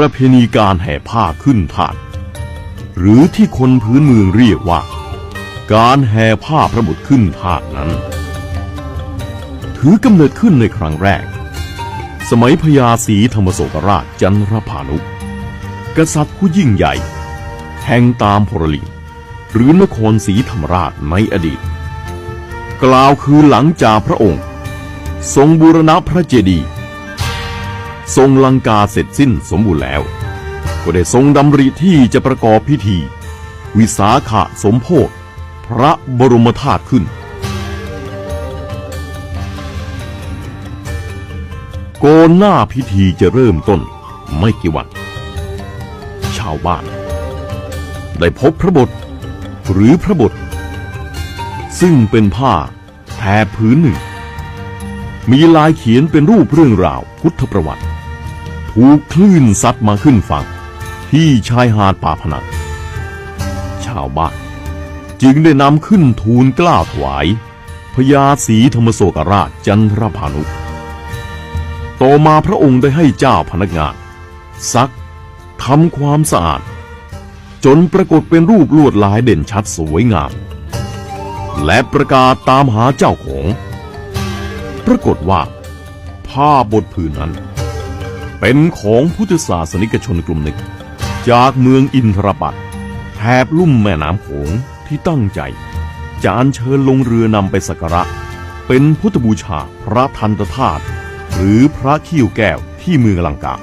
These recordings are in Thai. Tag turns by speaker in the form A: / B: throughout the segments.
A: ประเพณีการแห่ผ้าขึ้นธาตุหรือที่คนพื้นเมืองเรียกว่า การแห่ผ้าพระบุตรขึ้นธาตุนั้น ถือกำเนิดขึ้นในครั้งแรก สมัยพญาศรีธรรมโศกราชจันทรพานุกษัตริย์ผู้ยิ่งใหญ่ แห่งตามพรลิงหรือนครศรีธรรมราชในอดีต กล่าวคือหลังจากพระองค์ ทรงบูรณะพระเจดีย์ ทรงลังกาเสร็จสิ้นสมบูรณ์แล้ว ก็ได้ทรงดำริที่จะประกอบพิธี วิสาขะสมโพธพระบรมธาตุขึ้น โกนหน้าพิธีจะเริ่มต้นไม่กี่วัน ชาวบ้าน ได้พบพระบท หรือพระบท ซึ่งเป็นผ้าแถบพื้นหนึ่งมีลายเขียนเป็นรูปเรื่องราวพุทธประวัติ ถูกคลื่นซัดมาขึ้นฝั่ง ที่ชายหาดป่าพนังชาวบ้านจึงได้นำขึ้นทูลกล้าถวายพญาศรีธรรมโศกราชจันทรพานุ ต่อมาพระองค์ได้ให้เจ้าพนักงาน ซักทำความสะอาด จนปรากฏเป็นรูปลวดลายเด่นชัดสวยงาม และประกาศตามหาเจ้าของ ปรากฏว่า ผ้าบทผืนนั้น เป็นของพุทธศาสนิกชนกลุ่มหนึ่ง จากเมืองอินทรปัตแถบลุ่มแม่น้ำโขงที่ตั้งใจ จะอัญเชิญลงเรือนำไปสักการะ เป็นพุทธบูชาพระทันตธาตุหรือพระขี้วแก้วที่เมืองลังกา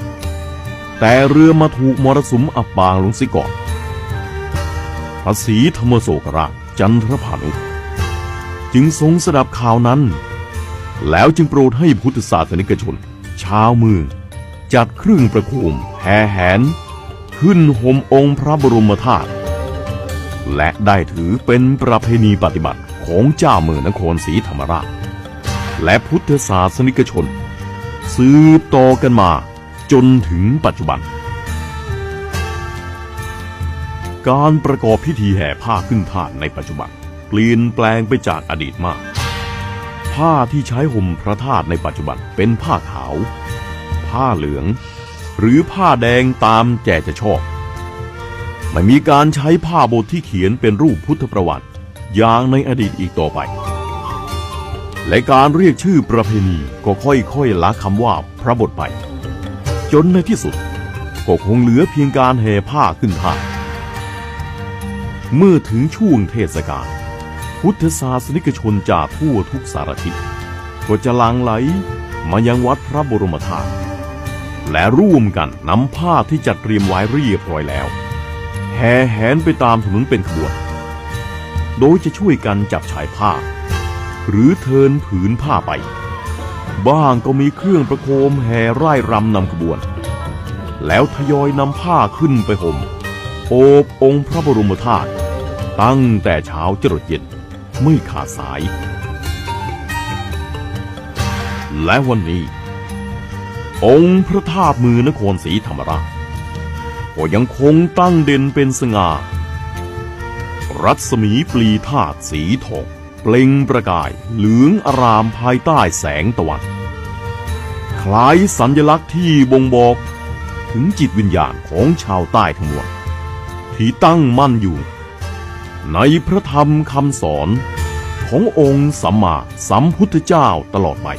A: แต่เรือมาถูกมรสุมอับปางลงสิก่อนพระศรีธรรมโศกราชจันทรพานุจึงทรงสดับข่าวนั้น แล้วจึงโปรดให้พุทธศาสนิกชน ชาวเมือง จัดเครื่องประโคมแห่แหน ขึ้นห่มองค์พระบรมธาตุและได้ถือเป็นประเพณีปฏิบัติของเจ้าเมืองนครศรีธรรมราช และพุทธศาสนิกชน สืบต่อกันมาจนถึงปัจจุบัน การประกอบพิธีแห่ผ้าขึ้นธาตุในปัจจุบันเปลี่ยนแปลงไปจากอดีตมาก ผ้าที่ใช้ห่มพระธาตุในปัจจุบันเป็นผ้าขาว ผ้าเหลือง หรือผ้าแดงตามแจจะชอบ ไม่มีการใช้ผ้าบทที่เขียนเป็นรูปพุทธประวัติ อย่างในอดีตอีกต่อไป และการเรียกชื่อประเพณีก็ค่อยๆละคำว่าพระบทไป จนในที่สุดก็คงเหลือเพียงการแห่ผ้าขึ้นธาตุเมื่อถึงช่วงเทศกาลพุทธศาสนิกชนจากทั่วทุกสารทิศก็จะลังไหลมายังวัดพระบรมธาตุ และร่วมกันนำผ้าที่จัดเตรียมไว้เรียบร้อยแล้ว แห่แหนไปตามถนนเป็นขบวน โดยจะช่วยกันจับฉายผ้า หรือเทินผืนผ้าไป บ้างก็มีเครื่องประโคมแห่ไร่รำนำขบวน แล้วทยอยนำผ้าขึ้นไปห่มโอบองค์พระบรมธาตุตั้งแต่เช้าจรดเย็นไม่ขาดสาย และวันนี้ องค์พระธาตุมือนครศรีธรรมราชก็ยังคงตั้งเด่นเป็นสง่า รัศมีปลีธาตุสีทองเปล่งประกายเหลืองอารามภายใต้แสงตะวัน คล้ายสัญลักษณ์ที่บ่งบอกถึงจิตวิญญาณของชาวใต้ทั้งมวลที่ตั้งมั่นอยู่ ในพระธรรมคำสอนขององค์สัมมาสัมพุทธเจ้าตลอดไป